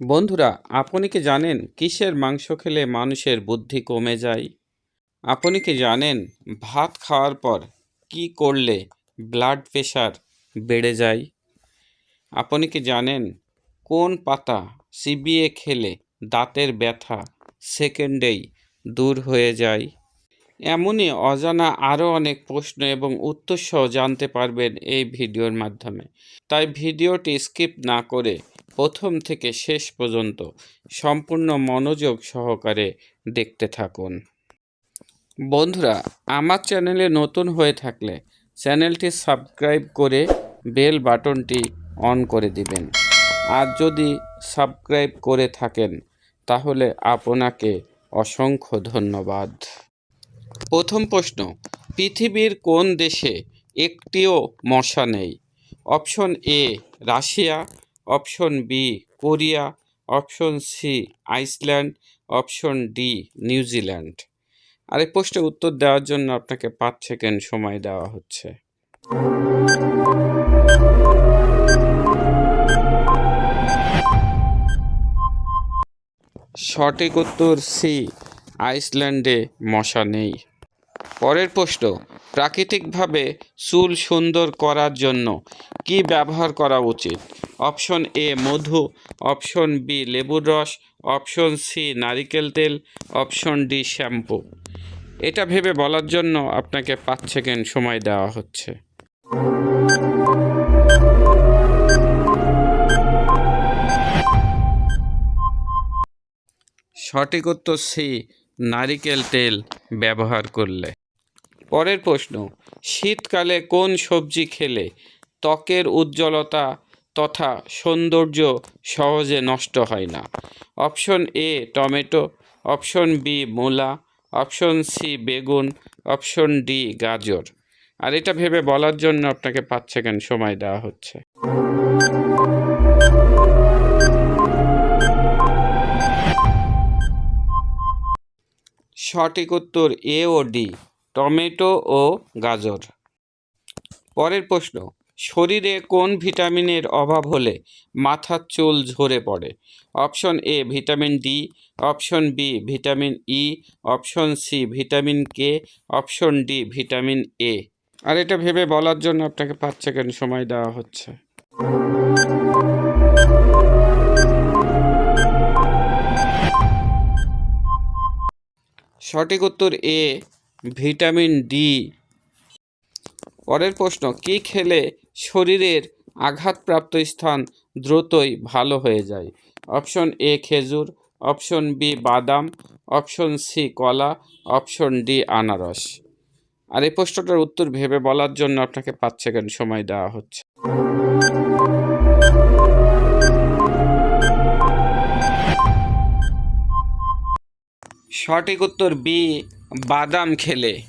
বন্ধুরা, আপনি কি জানেন কিসের মাংস খেলে মানুষের বুদ্ধি কমে যায়? আপনি কি জানেন ভাত খাওয়ার পর কি করলে ব্লাড প্রেশার বেড়ে যায়? আপনি কি জানেন কোন পাতা চিবিয়ে খেলে দাঁতের ব্যথা সেকেন্ডেই দূর হয়ে যায়? এমনই অজানা আরও অনেক প্রশ্ন এবং উত্তর সহ জানতে পারবেন এই ভিডিওর মাধ্যমে। তাই ভিডিওটি স্কিপ না করে প্রথম থেকে শেষ পর্যন্ত সম্পূর্ণ মনোযোগ সহকারে দেখতে থাকুন। বন্ধুরা, আমার চ্যানেলে নতুন হয়ে থাকলে চ্যানেলটি সাবস্ক্রাইব করে বেল বাটনটি অন করে দিবেন। আর যদি সাবস্ক্রাইব করে থাকেন, তাহলে আপনাকে অসংখ্য ধন্যবাদ। প্রথম প্রশ্ন, পৃথিবীর কোন দেশে একটিও মশা নেই? Option A, Russia option B, Korea, option C, Iceland, option D New Zealand আর এই প্রশ্নের উত্তর দেওয়ার জন্য আপনাকে পাঁচ সেকেন্ড সময় দেওয়া হচ্ছে। সঠিক উত্তর সি, আইসল্যান্ডে মশা নেই। পরের প্রশ্ন, প্রাকৃতিকভাবে চুল সুন্দর করার জন্য কি ব্যবহার করা উচিত? অপশন এ, মধু, অপশন বি, লেবুর রস, অপশন সি, নারিকেল তেল, অপশন ডি, শ্যাম্পু। এটা ভেবে বলার জন্য আপনাকে পাঁচ সেকেন্ড সময় দেওয়া হচ্ছে। সঠিক উত্তর সি নারিকেল তেল ব্যবহার করলে। পরের প্রশ্ন, শীতকালে কোন সবজি খেলে ত্বকের উজ্জ্বলতা তথা সৌন্দর্য সহজে নষ্ট হয় না? Option A, tomato, option B, মূলা, অপশন সি, বেগুন, অপশন ডি, গাজর। আর এটা ভেবে বলার জন্য আপনাকে পাঁচ সেকেন্ড সময় দেওয়া হচ্ছে। সঠিক উত্তর এ ও ডি টমেটো ও গাজর। পরের প্রশ্ন, শরীরে কোন ভিটামিনের অভাব হলে মাথার চুল ঝরে পড়ে? Option A vitamin D option B vitamin E option C vitamin K option D vitamin A আর এটা ভেবে বলার জন্য আপনাকে পাঁচ সেকেন্ড সময় দেওয়া হচ্ছে। সঠিক উত্তর এ, ভিটামিন ডি। পরের প্রশ্ন, কি খেলে শরীরের আঘাতপ্রাপ্ত স্থান দ্রুতই ভালো হয়ে যায়? অপশন এ, খেজুর, অপশন বি, বাদাম, অপশন সি, কলা, অপশন ডি, আনারস। আর এই প্রশ্নটার উত্তর ভেবে বলার জন্য আপনাকে পাঁচ সেকেন্ড সময় দেওয়া হচ্ছে। সঠিক উত্তর বি, বাদাম খেলে।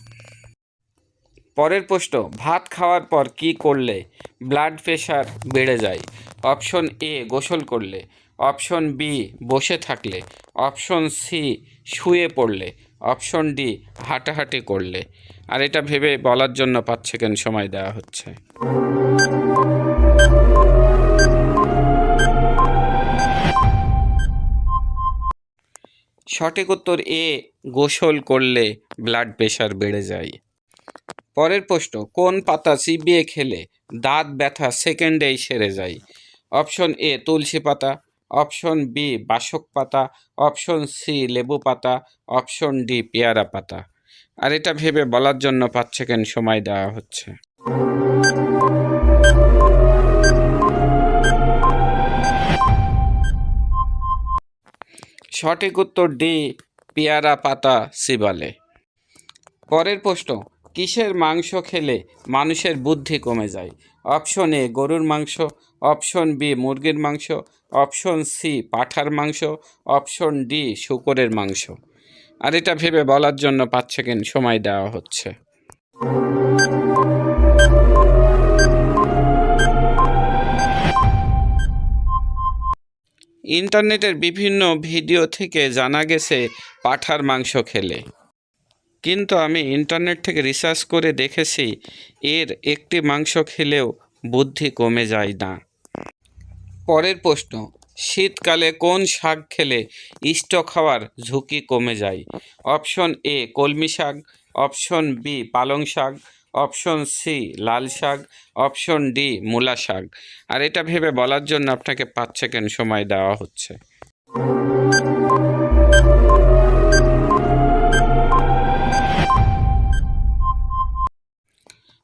পরের প্রশ্ন, ভাত খাওয়ার পর কি করলে ব্লাড প্রেশার বেড়ে যায়? অপশন এ, গোসল করলে। অপশন বি, বসে থাকলে। অপশন সি, শুয়ে পড়লে। অপশন ডি, হাঁটাহাঁটি করলে। আর এটা ভেবে বলার জন্য পাঁচ সেকেন্ড সময় দেওয়া হচ্ছে। সঠিক উত্তর এ, গোসল করলে ব্লাড প্রেশার বেড়ে যায়। পরের প্রশ্ন, কোন পাতা চিবিয়ে খেলে দাঁত ব্যথা সেকেন্ডেই সেরে যায়? অপশন এ, তুলসী পাতা, অপশন বি, বাসক পাতা, অপশন সি, লেবু পাতা, অপশন ডি, পেয়ারা পাতা। আর এটা ভেবে বলার জন্য পাঁচ সেকেন্ড সময় দেওয়া হচ্ছে। সঠিক উত্তর ডি পেয়ারা পাতা সিবালে পরের প্রশ্ন, কিসের মাংস খেলে মানুষের বুদ্ধি কমে যায়? অপশন এ, গরুর মাংস। অপশন বি, মুরগির মাংস। অপশন সি, পাঠার মাংস। অপশন ডি, শুকরের মাংস। আর এটা ভেবে বলার জন্য পাঁচ সেকেন্ড সময় দেওয়া হচ্ছে। ইন্টারনেটের বিভিন্ন ভিডিও থেকে জানা গেছে পাঠার মাংস খেলে। কিন্তু আমি ইন্টারনেট থেকে রিসার্চ করে দেখেছি, এর একটি মাংস খেলেও বুদ্ধি কমে যায় না। পরের প্রশ্ন, শীতকালে কোন শাক খেলে স্ট্রোক হওয়ার ঝুঁকি কমে যায়? অপশন এ কলমি শাক, অপশন বি পালং শাক অপশন সি লাল শাক, অপশন ডি মূলা শাক। আর এটা ভেবে বলার জন্য আপনাকে পাঁচ সেকেন্ড সময় দেওয়া হচ্ছে।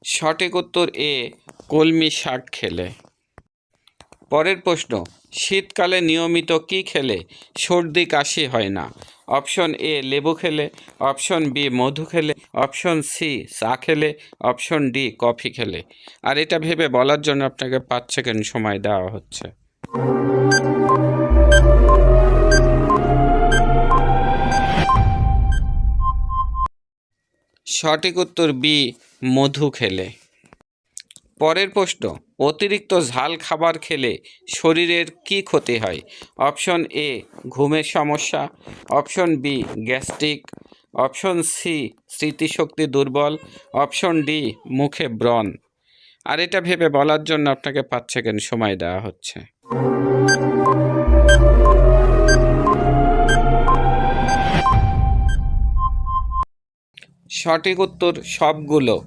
সঠিক উত্তর এ কলমি শাক খেলে। পরের প্রশ্ন, শীতকালে নিয়মিত কি খেলে? সর্দি কাশি হয় না। অপশন এ লেবু খেলে। অপশন বি মধু খেলে। অপশন সি, চা খেলে। অপশন ডি, কফি খেলে। আর এটা ভেবে বলার জন্য আপনাকে পাঁচ সেকেন্ড সময় দেওয়া হচ্ছে। সঠিক উত্তর বি, মধু খেলে। পরের প্রশ্ন, অতিরিক্ত ঝাল খাবার খেলে শরীরের কি ক্ষতি হয়? অপশন এ, ঘুমের সমস্যা। Option B, gastric. Option C, স্মৃতিশক্তি দুর্বল। অপশন ডি, মুখে ব্রণ। আর এটা ভেবে বলার জন্য আপনাকে পাঁচ সেকেন্ড সময় দেওয়া হচ্ছে। সঠিক উত্তর সবগুলো।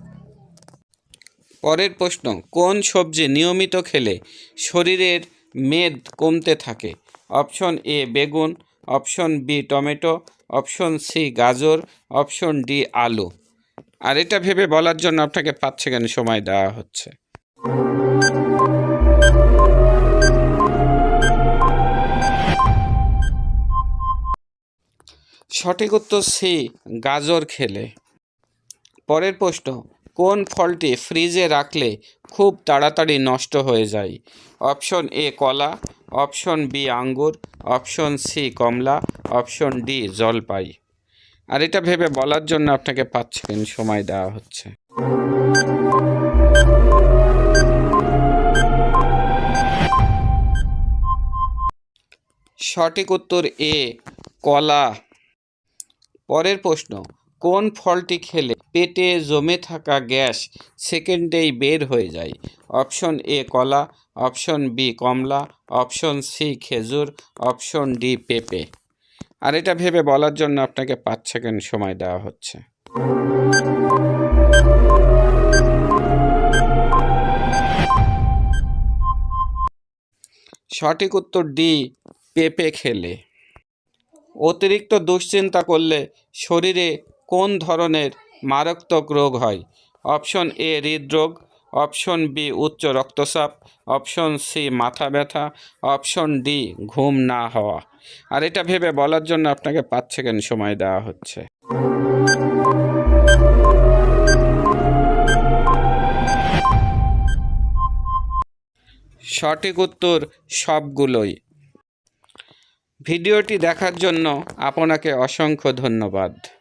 পরের প্রশ্ন, কোন সবজি নিয়মিত খেলে শরীরের মেদ কমতে থাকে? অপশন এ, বেগুন। Option B tomato, option C গাজর, অপশন ডি আলু। আর এটা ভেবে বলার জন্য আপনাকে পাঁচ সেকেন্ড সময় দেওয়া হচ্ছে। সঠিক উত্তর সি, গাজর খেলে। পরের প্রশ্ন, কোন ফলটি ফ্রিজে রাখলে খুব তাড়াতাড়ি নষ্ট হয়ে যায়? অপশন এ কলা, অপশন বি আঙ্গুর, অপশন সি কমলা, অপশন ডি জলপাই। আর এটা ভেবে বলার জন্য আপনাকে পাঁচ সেকেন্ড সময় দেওয়া হচ্ছে। সঠিক উত্তর এ, কলা। পরের প্রশ্ন, কোন ফলটি খেলে পেটে জমে থাকা গ্যাস সেকেন্ডেই বের হয়ে যায়। অপশন এ কলা, অপশন বি কমলা, অপশন সি খেজুর, অপশন ডি পেঁপে। আর এটা ভেবে বলার জন্য আপনাকে পাঁচ সেকেন্ড সময় দেওয়া হচ্ছে। সঠিক উত্তর ডি, পেঁপে খেলে। অতিরিক্ত দুশ্চিন্তা করলে শরীরে কোন ধরনের মারাত্মক রোগ হয়। অপশন এ হৃদরোগ, অপশন বি উচ্চ রক্তচাপ, অপশন সি মাথা ব্যথা, অপশন ডি ঘুম না হওয়া। আর এটা ভেবে বলার জন্য আপনাকে পাঁচ সেকেন্ড সময় দেওয়া হচ্ছে। সঠিক উত্তর সবগুলোই। ভিডিওটি দেখার জন্য আপনাকে অসংখ্য ধন্যবাদ।